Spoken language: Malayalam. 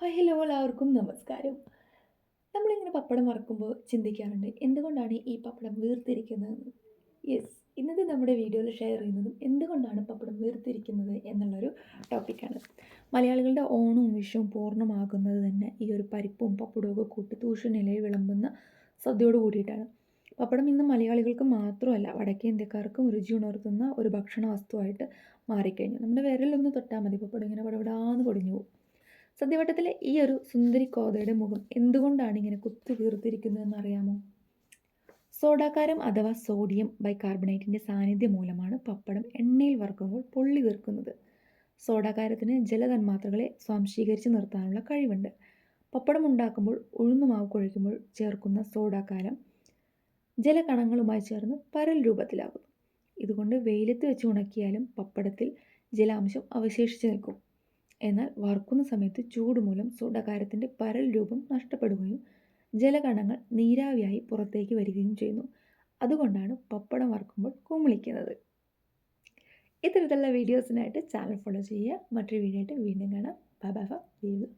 ഹായ് ഹലോ എല്ലാവർക്കും നമസ്കാരം. നമ്മളിങ്ങനെ പപ്പടം വറക്കുമ്പോൾ ചിന്തിക്കാറുണ്ട് എന്തുകൊണ്ടാണ് ഈ പപ്പടം വീർത്തിരിക്കുന്നതെന്ന് യെസ് ഇന്നത്തെ നമ്മുടെ വീഡിയോയിൽ ഷെയർ ചെയ്യുന്നതും എന്തുകൊണ്ടാണ് പപ്പടം വീർത്തിരിക്കുന്നത് എന്നുള്ളൊരു ടോപ്പിക്കാണ് മലയാളികളുടെ ഓണവും വിഷുവും പൂർണമാകുന്നത് തന്നെ ഈ ഒരു പരിപ്പും പപ്പടവും ഒക്കെ കൂട്ടി തൂഷനിലയിൽ വിളമ്പുന്ന സദ്യയോട് കൂടിയിട്ടാണ്. പപ്പടം ഇന്ന് മലയാളികൾക്ക് മാത്രമല്ല വടക്കേ ഇന്ത്യക്കാർക്കും രുചി ഉണർത്തുന്ന ഒരു ഭക്ഷണ വസ്തുവായിട്ട് മാറിക്കഴിഞ്ഞു. നമ്മുടെ വിരലൊന്ന് തൊട്ടാൽ മതി പപ്പടം ഇങ്ങനെ പടപടാന്ന് സദ്യവട്ടത്തിലെ ഈ ഒരു സുന്ദരി കോതയുടെ മുഖം എന്തുകൊണ്ടാണ് ഇങ്ങനെ കുത്തി വീർത്തിരിക്കുന്നതെന്ന് അറിയാമോ സോഡാക്കാരം അഥവാ സോഡിയം ബൈകാർബണേറ്റിന്റെ സാന്നിധ്യം മൂലമാണ് പപ്പടം എണ്ണയിൽ വറുക്കുമ്പോൾ പൊള്ളി വീർക്കുന്നത്. സോഡാകാരത്തിന് ജലതന്മാത്രകളെ സ്വാംശീകരിച്ച് നിർത്താനുള്ള കഴിവുണ്ട്. പപ്പടം ഉണ്ടാക്കുമ്പോൾ ഉഴുന്നുമാവ് കുഴയ്ക്കുമ്പോൾ ചേർക്കുന്ന സോഡാക്കാരം ജലകണങ്ങളുമായി ചേർന്ന് പരൽ രൂപത്തിലാകുന്നു. ഇതുകൊണ്ട് വെയിലത്ത് വെച്ച് ഉണക്കിയാലും പപ്പടത്തിൽ ജലാംശം അവശേഷിച്ച് നിൽക്കും. എന്നാൽ വറുക്കുന്ന സമയത്ത് ചൂടുമൂലം സോഡാകാരത്തിന്റെ പരൽ രൂപം നഷ്ടപ്പെടുകയും ജലകണങ്ങൾ നീരാവിയായി പുറത്തേക്ക് വരികയും ചെയ്യുന്നു. അതുകൊണ്ടാണ് പപ്പടം വറുക്കുമ്പോൾ കുമിളിക്കുന്നത്. ഇത്തരത്തിലുള്ള വീഡിയോസിനായിട്ട് ചാനൽ ഫോളോ ചെയ്യുക. മറ്റൊരു വീഡിയോ ആയിട്ട് വീണ്ടും കാണാം. Bye bye Thrissur